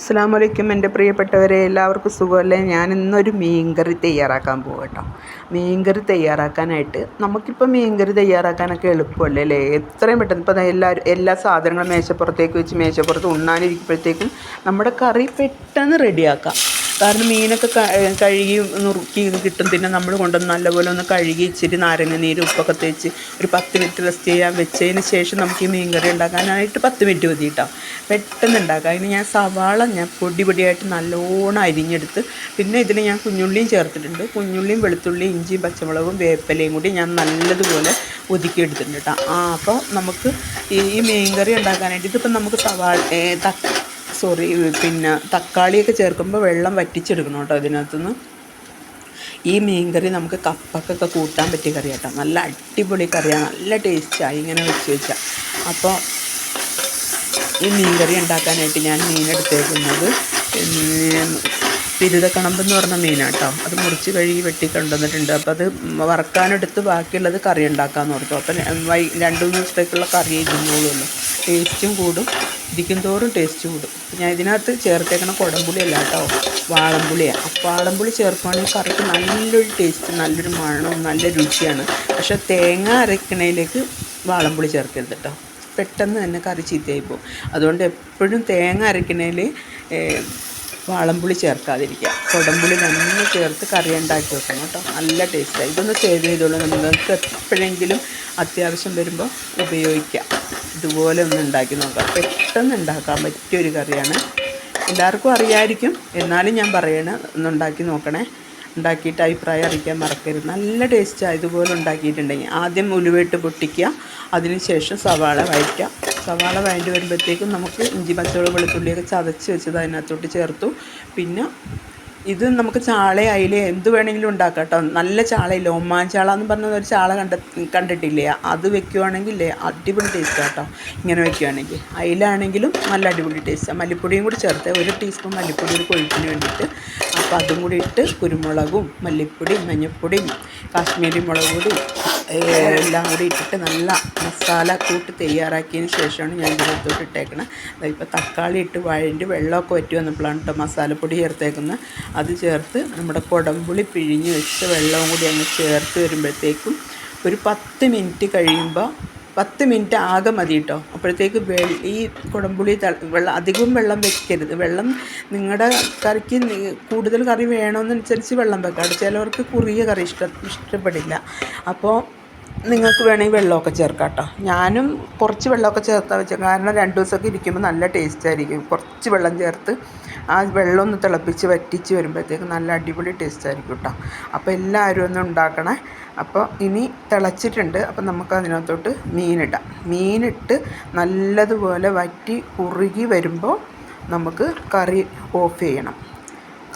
അസ്സാം വലൈക്കും എന്റെ പ്രിയപ്പെട്ടവരെ എല്ലാവർക്കും സുഖമല്ലേ? ഞാൻ ഇന്നൊരു മീൻകറി തയ്യാറാക്കാൻ പോകും കേട്ടോ മീൻകറി തയ്യാറാക്കാനായിട്ട് നമുക്കിപ്പോൾ മീൻകറി തയ്യാറാക്കാനൊക്കെ എളുപ്പമല്ലേ അല്ലേ? എത്രയും പെട്ടെന്ന് ഇപ്പോൾ എല്ലാവരും എല്ലാ സാധനങ്ങളും മേശപ്പുറത്തേക്ക് വെച്ച് മേശപ്പുറത്ത് ഉണ്ണാനിരിക്കുമ്പോഴത്തേക്കും നമ്മുടെ കറി പെട്ടെന്ന് റെഡിയാക്കാം. കാരണം മീനൊക്കെ കഴുകി നുറുക്കി കിട്ടും. പിന്നെ നമ്മൾ കൊണ്ടുവന്ന് നല്ലപോലെ ഒന്ന് കഴുകി ഇച്ചിരി നാരങ്ങ നീര് ഉപ്പൊക്കെ തേച്ച് ഒരു പത്ത് മിനിറ്റ് റെസ്റ്റ് ചെയ്യാൻ വെച്ചതിന് ശേഷം നമുക്ക് ഈ മീൻകറി ഉണ്ടാക്കാനായിട്ട് പത്ത് മിനിറ്റ് മതി കേട്ടോ പെട്ടെന്ന് ഉണ്ടാക്കാം. അതിന് ഞാൻ സവാള ഞാൻ പൊടി പൊടിയായിട്ട് നല്ലോണം അരിഞ്ഞെടുത്ത് പിന്നെ ഇതിന് ഞാൻ കുഞ്ഞുള്ളിയും ചേർത്തിട്ടുണ്ട്. കുഞ്ഞുള്ളിയും വെളുത്തുള്ളിയും ഇഞ്ചിയും പച്ചമുളകും വേപ്പലയും കൂടി ഞാൻ നല്ലതുപോലെ ഒതുക്കിയെടുത്തിട്ടുണ്ട് കേട്ടോ ആ അപ്പോൾ നമുക്ക് ഈ മീൻകറി ഉണ്ടാക്കാനായിട്ട് ഇതിപ്പോൾ നമുക്ക് സവാള സോറി പിന്നെ തക്കാളിയൊക്കെ ചേർക്കുമ്പോൾ വെള്ളം വറ്റിച്ചെടുക്കണം കേട്ടോ ഇതിനകത്തുനിന്ന്. ഈ മീൻകറി നമുക്ക് കപ്പക്കൊക്കെ കൂട്ടാൻ പറ്റിയ കറി കേട്ടോ നല്ല അടിപൊളി കറിയാണ് നല്ല ടേസ്റ്റാണ് ഇങ്ങനെ വെച്ച് വെച്ചാൽ അപ്പോൾ ഈ മീൻകറി ഉണ്ടാക്കാനായിട്ട് ഞാൻ മീനെടുത്തേക്കുന്നത് പിരുതക്കണമ്പെന്ന് പറഞ്ഞ മീനാണ് കേട്ടോ അത് മുറിച്ച് കഴുകി വെട്ടി കൊണ്ടുവന്നിട്ടുണ്ട്. അപ്പോൾ അത് വറക്കാനെടുത്ത് ബാക്കിയുള്ളത് കറി ഉണ്ടാക്കാമെന്ന് ഓർത്തു. അപ്പം വൈ രണ്ട് മൂന്ന് ദിവസത്തേക്കുള്ള കറി ഇരുന്നോളുമല്ലോ ടേസ്റ്റും കൂടും. ഇരിക്കും തോറും ടേസ്റ്റ് കൂടും. ഞാൻ ഇതിനകത്ത് ചേർത്തേക്കണ കുടംപുളി അല്ല കേട്ടോ വാളംപുളിയാണ് അപ്പോൾ വാളംപുളി ചേർക്കുകയാണെങ്കിൽ കറിക്ക് നല്ലൊരു ടേസ്റ്റ് നല്ലൊരു മണവും നല്ല രുചിയാണ്. പക്ഷെ തേങ്ങ അരക്കണയിലേക്ക് വാളംപുളി ചേർക്കരുത് കേട്ടോ പെട്ടെന്ന് തന്നെ കറി ചീത്തയായി പോകും. അതുകൊണ്ട് എപ്പോഴും തേങ്ങ അരക്കണേൽ വാളംപുളി ചേർക്കാതിരിക്കുക. കൊടംപുളി നന്ന് ചേർത്ത് കറി ഉണ്ടാക്കി വെക്കണം കേട്ടോ. നല്ല ടേസ്റ്റായി ഇതൊന്ന് സേവ് ചെയ്തോളൂ. നിങ്ങൾക്ക് എപ്പോഴെങ്കിലും അത്യാവശ്യം വരുമ്പോൾ ഉപയോഗിക്കാം. ഇതുപോലെ ഒന്ന് ഉണ്ടാക്കി നോക്കാം. പെട്ടെന്ന് ഉണ്ടാക്കാൻ പറ്റിയൊരു കറിയാണ്. എല്ലാവർക്കും അറിയായിരിക്കും. എന്നാലും ഞാൻ പറയണേ ഒന്ന് ഉണ്ടാക്കി നോക്കണേ. ഉണ്ടാക്കിയിട്ട് അഭിപ്രായം അറിയിക്കാൻ മറക്കരുത്. നല്ല ടേസ്റ്റ് ഇതുപോലെ ഉണ്ടാക്കിയിട്ടുണ്ടെങ്കിൽ. ആദ്യം ഉലുവയിട്ട് പൊട്ടിക്കുക അതിനുശേഷം സവാള വഴറ്റുക. സവാള വഴണ്ടി വരുമ്പോഴത്തേക്കും നമുക്ക് ഇഞ്ചി പച്ചമുളക് വെളുത്തുള്ളിയൊക്കെ ചതച്ച് വെച്ചത് അതിനകത്തോട്ട് ചേർത്തു. പിന്നെ ഇത് നമുക്ക് ചാള അയില എന്ത് വേണമെങ്കിലും ഉണ്ടാക്കാം കേട്ടോ. നല്ല ചാളയില്ലേ? ഒമ്മാൻ ചാള എന്ന് പറഞ്ഞ ഒരു ചാള കണ്ട കണ്ടിട്ടില്ലേ? അത് വെക്കുവാണെങ്കിൽ അടിപൊളി ടേസ്റ്റ് കേട്ടോ. ഇങ്ങനെ വെക്കുവാണെങ്കിൽ. അയിലാണെങ്കിലും നല്ല അടിപൊളി ടേസ്റ്റ് മല്ലിപ്പൊടിയും കൂടി ചേർത്ത് ഒരു ടീസ്പൂൺ മല്ലിപ്പൊടി ഒരു കൊഴുപ്പിന് വേണ്ടിയിട്ട്. അപ്പോൾ അതും കൂടി ഇട്ട് കുരുമുളകും മല്ലിപ്പൊടിയും മഞ്ഞൾപ്പൊടിയും കാശ്മീരി മുളക് എല്ലാം കൂടി ഇട്ടിട്ട് നല്ല മസാല കൂട്ട് തയ്യാറാക്കിയതിന് ശേഷമാണ് ഞാൻ ഇതിനകത്തോട്ട് ഇട്ടേക്കണത് ഇപ്പോൾ തക്കാളി ഇട്ട് വഴണ്ടി വെള്ളമൊക്കെ വറ്റി വന്നപ്പോഴാണ് കേട്ടോ മസാലപ്പൊടി ചേർത്തേക്കുന്നത്. അത് ചേർത്ത് നമ്മുടെ കുടംപുളി പിഴിഞ്ഞ് വെച്ച വെള്ളവും കൂടി അങ്ങ് ചേർത്ത് വരുമ്പോഴത്തേക്കും ഒരു പത്ത് മിനിറ്റ് കഴിയുമ്പോൾ പത്ത് മിനിറ്റ് ആകെ മതി കേട്ടോ. അപ്പോഴത്തേക്ക് ഈ കുടംപുളി വെള്ളം അധികം വെള്ളം വെക്കരുത്. വെള്ളം നിങ്ങളുടെ കറിക്ക് കൂടുതൽ കറി വേണമെന്നനുസരിച്ച് വെള്ളം വെക്കാം. ചിലവർക്ക് കുറിയ കറി ഇഷ്ട ഇഷ്ടപ്പെടില്ല. അപ്പോൾ നിങ്ങൾക്ക് വേണമെങ്കിൽ വെള്ളമൊക്കെ ചേർക്കാം കേട്ടോ ഞാനും കുറച്ച് വെള്ളമൊക്കെ ചേർത്താൽ വെച്ചത് കാരണം രണ്ട് ദിവസമൊക്കെ ഇരിക്കുമ്പോൾ നല്ല ടേസ്റ്റ് ആയിരിക്കും. കുറച്ച് വെള്ളം ചേർത്ത് ആ വെള്ളം ഒന്ന് തിളപ്പിച്ച് വറ്റിച്ച് വരുമ്പോഴത്തേക്ക് നല്ല അടിപൊളി ടേസ്റ്റ് ആയിരിക്കും കേട്ടോ അപ്പോൾ എല്ലാവരും ഒന്ന് ഉണ്ടാക്കണേ. അപ്പോൾ ഇനി തിളച്ചിട്ടുണ്ട്. അപ്പോൾ നമുക്ക് അതിനകത്തോട്ട് മീനിടാം. മീനിട്ട് നല്ലതുപോലെ വറ്റി കുറുകി വരുമ്പോൾ നമുക്ക് കറി ഓഫ് ചെയ്യണം.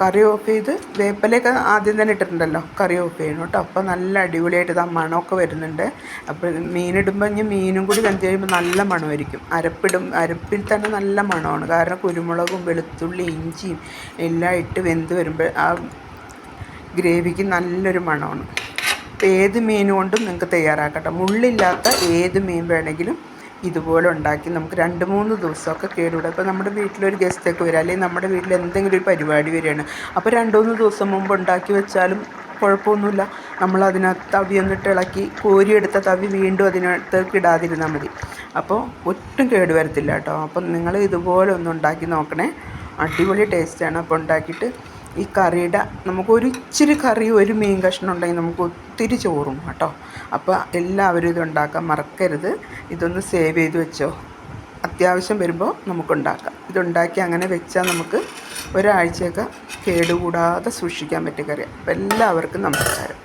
കറി ഓഫ് ചെയ്ത് വേപ്പിലയൊക്കെ ആദ്യം തന്നെ ഇട്ടിട്ടുണ്ടല്ലോ കറി ഓഫ് ചെയ്യണം കേട്ടോ. അപ്പോൾ നല്ല അടിപൊളിയായിട്ട് ഇതാ മണമൊക്കെ വരുന്നുണ്ട്. അപ്പോൾ മീനിടുമ്പോൾ ഇനി മീനും കൂടി കഞ്ചി കഴിയുമ്പോൾ നല്ല മണമായിരിക്കും. അരപ്പിടും അരപ്പിൽ തന്നെ നല്ല മണമാണ്. കാരണം കുരുമുളകും വെളുത്തുള്ളി ഇഞ്ചിയും എല്ലാം ഇട്ട് വെന്ത് വരുമ്പോൾ ആ ഗ്രേവിക്ക് നല്ലൊരു മണമാണ്. ഏത് മീനുകൊണ്ടും നിങ്ങൾക്ക് തയ്യാറാക്കട്ടെ മുള്ളില്ലാത്ത ഏത് മീൻ വേണമെങ്കിലും ഇതുപോലെ ഉണ്ടാക്കി നമുക്ക് രണ്ട് മൂന്ന് ദിവസമൊക്കെ കേടുവിടും. അപ്പോൾ നമ്മുടെ വീട്ടിലൊരു ഗസ്റ്റൊക്കെ വരിക അല്ലെങ്കിൽ നമ്മുടെ വീട്ടിൽ എന്തെങ്കിലും ഒരു പരിപാടി വരികയാണ്. അപ്പോൾ രണ്ട് മൂന്ന് ദിവസം മുമ്പ് ഉണ്ടാക്കി വെച്ചാലും കുഴപ്പമൊന്നുമില്ല. നമ്മൾ അതിനകത്ത് തവി ഒന്നിട്ട് ഇളക്കി കോരിയെടുത്ത തവി വീണ്ടും അതിനകത്തേക്ക് ഇടാതിരുന്നാൽ മതി. അപ്പോൾ ഒട്ടും കേട് വരത്തില്ല കേട്ടോ. അപ്പം നിങ്ങൾ ഇതുപോലെ ഒന്ന് ഉണ്ടാക്കി നോക്കണേ. അടിപൊളി ടേസ്റ്റാണ് അപ്പോൾ ഉണ്ടാക്കിയിട്ട് ഈ കറിയുടെ നമുക്ക് ഒരു ഇച്ചിരി കറി ഒരു മീൻ കഷ്ണം ഉണ്ടെങ്കിൽ നമുക്ക് ഒത്തിരി ചോറും കേട്ടോ. അപ്പോൾ എല്ലാവരും ഇത് ഉണ്ടാക്കാൻ മറക്കരുത്. ഇതൊന്ന് സേവ് ചെയ്ത് വെച്ചോ. അത്യാവശ്യം വരുമ്പോൾ നമുക്കുണ്ടാക്കാം ഇതുണ്ടാക്കി അങ്ങനെ വെച്ചാൽ നമുക്ക് ഒരാഴ്ചയൊക്കെ കേടുകൂടാതെ സൂക്ഷിക്കാൻ പറ്റിയ കറിയാണ് അപ്പോൾ എല്ലാവർക്കും നമസ്കാരം.